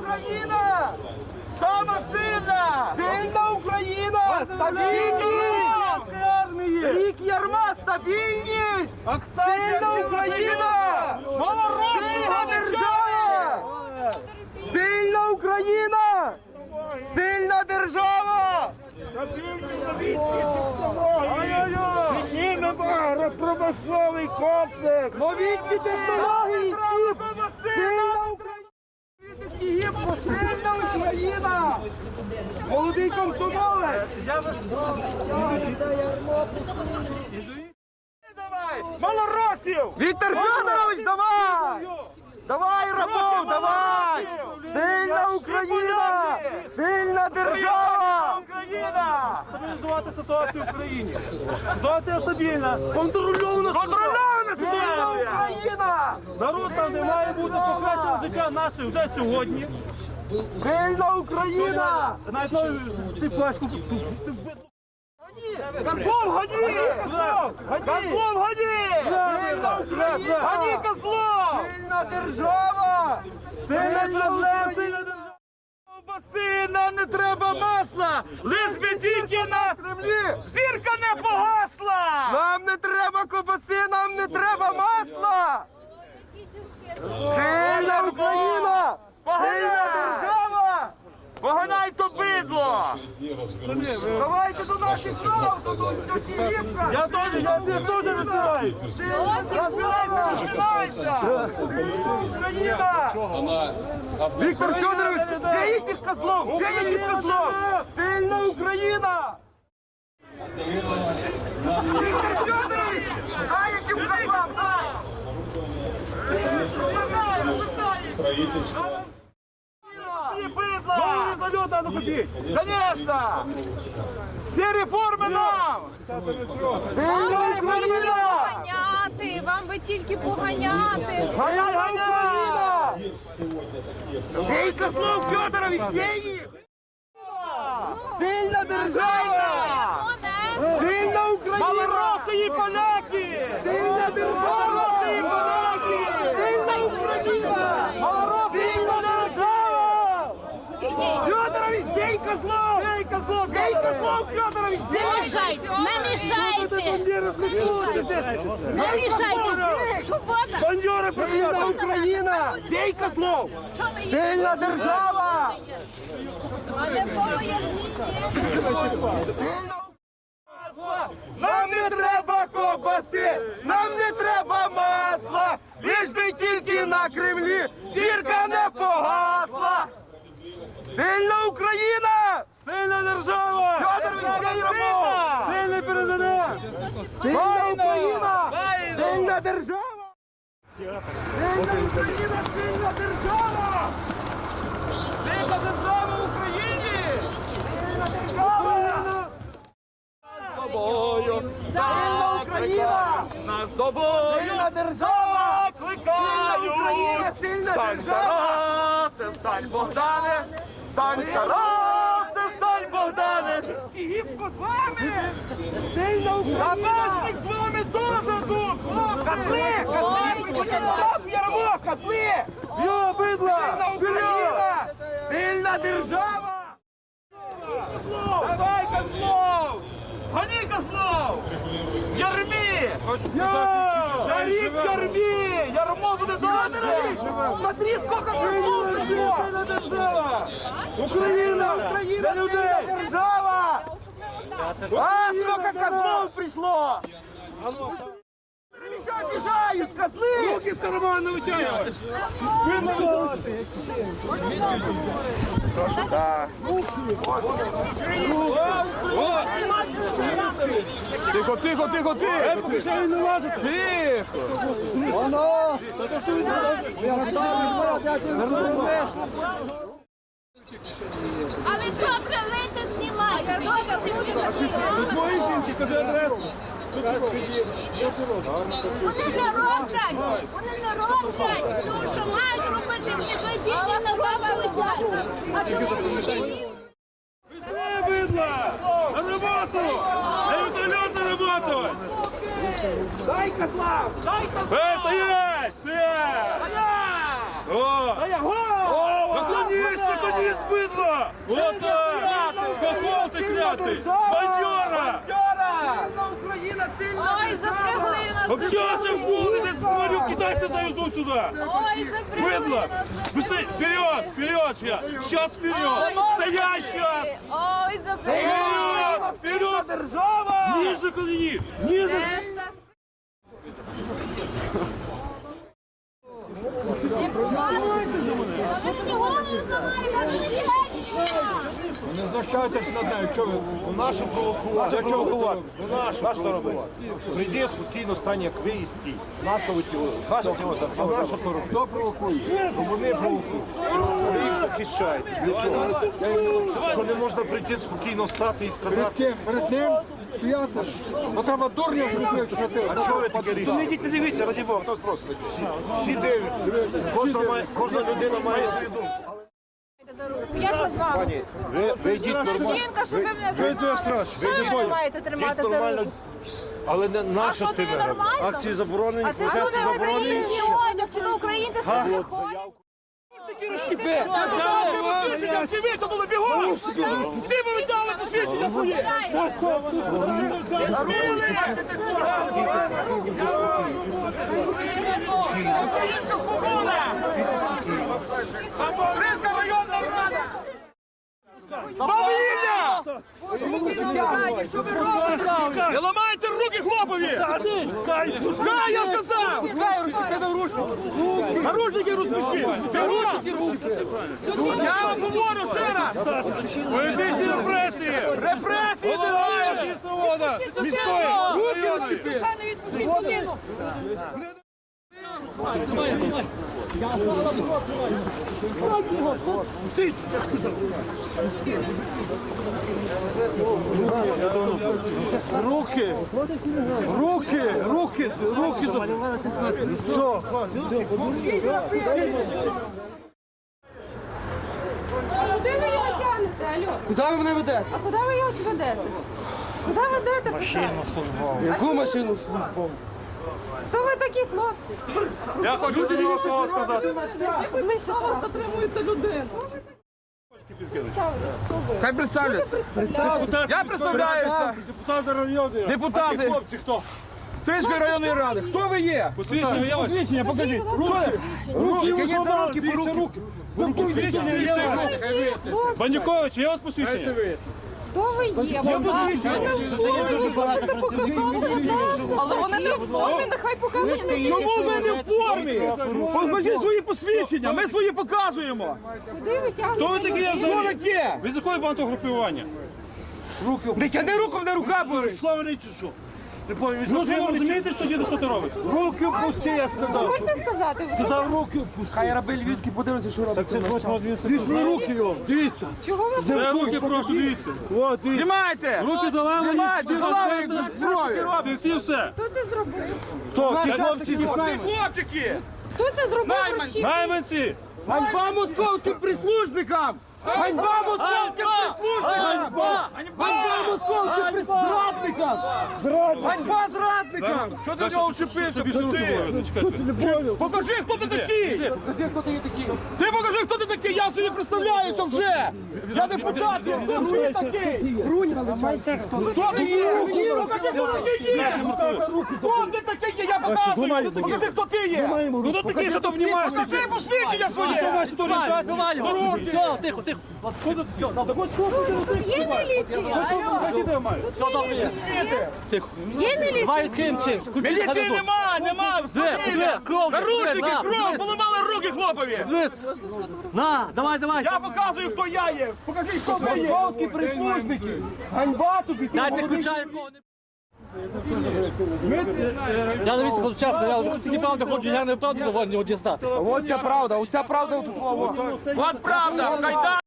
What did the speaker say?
Україна! Сама сильна! Сильна Україна! Стабільність! Рік ярма! Стабільність! Сильна Україна! Сильна держава! Сильна Україна! Сильна держава! Піднімемо агропромисловий комплекс! Новітні технології! Сильна Україна! Гімн! Сильна Україна! Молодий комсомолець! Малоросів! Віктор Федорович, давай! Давай, Рабов, давай! Сильна Україна! Сильна держава! Стабілізувати ситуацію в Україні. Ситуація стабільна. Контрольована Контрольована ситуація! Україна! Народ там де має бути покращення життя наше вже сьогодні. Сильна Україна! Навіть ти пачку. Козлов, гони! Козлов, гоні! Сильна Україна! Гоні, Козлов! Сильна держава! Сильна Сильна Ковбаси, нам не треба масла! Лиш би тільки на Землі! зірка не погасла! Нам не треба кобаси, нам не треба масла! Україна! Сильна держава! Поганяй то Давайте до наших до Київка! Я теж, я здесь теж висираю! Розбирайся, розбирайся! Україна! Віктор Федорович, де этих козлов? Этих козлов? Сильна Україна! Віктор Федорович! А яким козлам? Строительство. Надо купить! Конечно! Все реформи нам! Сильна Україна! Поганяти, вам би тільки поганяти. Ганяй! Україна! Гей, Козлов Федорович, гей їх! Сильна держава! Сильна Україна! Малороси і поляки! Сильна держава! Малороси і поляки! Сильна Україна! Сильна держава! Федорович, гей, Козлов! Ей, Козлов! Гей, Козлов Федорович, Не мішайте, не мішайте. Не мішайте. Свобода. Бандьори Сильна Україна! Гей, Козлов! Сильна держава! Нам не треба ковбаси, нам не треба масла, лиш би тільки на Кремлі зірка не погасла. Сильна Україна! Сильна держава! Федорович, гей, Рабов! Сильний президент! Сильна Україна! Файно! Сильна держава! Сильна Україна, сильна держава! Сильна держава в Україні! Сильна держава! Сильна Україна! Нас з тобою! Сильна держава! Кликаю! Сильна Україна, сильна Стань держава! Тарасе, стань Богдане! Стань Тарасе, стань Богдане! Гібко з вами! Сильна А Україна! з вами теж тут! Козли! Козли! Причому до нас ярмо! Козли! Йо, бидла! Сильна Україна! Сильна держава! Давай, Козлов! Гони, Козлов! Ярмі! За рік ярмі! Ярмо буде! Смотри, сколько пришло! держава! Україна! Україна! Сильна держава! А, сколько козлов пришло! Здоровича обижают, козлы! Руки з кармана витягуй! Тихо, тихо, тихо, тихо! Тихо! не лазити! Тихо! Але добре, лице знімайте. Добре, Твої жінки, кажи адресу! Вони не роблять, вони не роблять, тому що мають робити підведіть, вони робилися. А чому ви ще ні? Пішли, видно! На роботу! На вертольот на роботу! Дай козла! Дай козла! Ей, стоять! Стоять! О! Дай, го! Наклонись! бидло! Отак! Хохол ти клятий! Бандьора! Вільна Україна, сильна Ой, запрягли нас. Общался в голову, я смотрю, китайцы завезут сюда! Ой, запрягли Быдло! нас. Быстрее! Вперед! Вперед сейчас! Сейчас вперед! Стоять сейчас! Ой, запрягли. Вперед! Вперед! держава! Ниже колени! Ниже! Де Не знущайтесь над нею, що ви у нашу провокувати. Для чого ховати? Нашу Наш то робить. Прийди спокійно, стань як ви і стій. Нашого тіло. А наша то. Хто провокує? Ну, Вони провокують. Їх захищаєте. Для чого? Що не можна прийти спокійно стати і сказати, Перед ним стояти. Ну треба дурнів прикрити. а чого ви таке рішення? Ідіть, не дивіться, раді Бога, хто просто. Всі дивляться. Кожна, має, кожна людина має свою думку. Я що з вами? Ви, ви йдіть нормально. Жінка, щоб ви мене Ви- тримали. Що ви мене маєте тримати Йдіть за нормально. руку? Але не А наша що з ти тими грабами. нормально? Акції заборонені, А ти протести що не заборонені. український одяг, чи не українці з тобою ходять? Всі витягнули бігом! Всі вивітали посвідчення своє! Українська свобода! Запорізька районна рада! Славіття! Не ламайте руки хлопові! Пускай, я сказав! Пускай, рушники, Наручники розпишіть! Я вам говорю ще раз! Політичні репресії! Репресії немає! Свобода! Міської! Руки! Хай не відпустіть людину. Руки! Руки! Руки! Руки! Все, Куди ви його тягнете, алло? Куди ви мене ведете? А куди ви його ведете? Куди ведете? Машину Яку машину службову? Хто ви такі, хлопці? Я хочу тобі слово сказати. Ви що вас затримуєте людину? Хай представляться. Я представляюся. депутати району. Депутати. Хлопці, хто? Стрийської районної ради. Хто ви є? Посвідчення є ваше? Посвідчення, покажіть. Руки, Які є руки, руки, руки, руки. Посвідчення є ваше? Бандюкович, є у вас посвідчення? Хто ви є? Ви не в формі, не показали нас. Але вона не в формі, нехай покажуть мені. Чому ви не в формі? Покажіть свої посвідчення, ми свої показуємо. Куди ви тягнете? Хто ви такі я Що взагалі? таке? Ви з якої руки, Не тяни руку, мене рука болить. Слава чи що? Ну ви розумієте, що діду, що ти робиш? Руки пусти, я сказав. Можете сказати? Сказав руки пусти. Хай раби львівські подивляться, що робиться. Пішли руки його, дивіться. Чого ви Це руки, прошу, дивіться. От, дивіться. Знімайте! Руки заламані, заламані до зброї. Всі, всі, все. Хто це зробив? Хто? Ті хлопці, ті хлопчики! Хто це зробив? Рощі? Найманці! Ганьба московським прислужникам! Ганьба московським прислужникам! Ганьба московським прис- зрадникам! Ганьба зрадникам! Що ти до нього вчепився? Покажи, хто ти такий! Покажи, хто ти є такий! Ти покажи, хто ти такий! Я собі представляюся вже! Я депутат! я- Хто ти такий? Хто ти є? Покажи, хто ти є! Хто ти такий є? Я показую! Покажи, хто ти є! Ну то такий, що то внімаєш. Покажи посвідчення своє! Є міліція? Алло. Є міліція? Міліції нема, нема! Наручники, кров, поламали руки хлопові! На, давай, давай. Я показую, хто я є! Покажіть, хто ви є! Московські прислужники! Ганьба тобі! ти Дайте молодий ключа якого не... Я не вісім чесно, я скільки правди хочу, я не правду довольний його дістати. От ця правда, оця правда тут. От правда, Кайдан!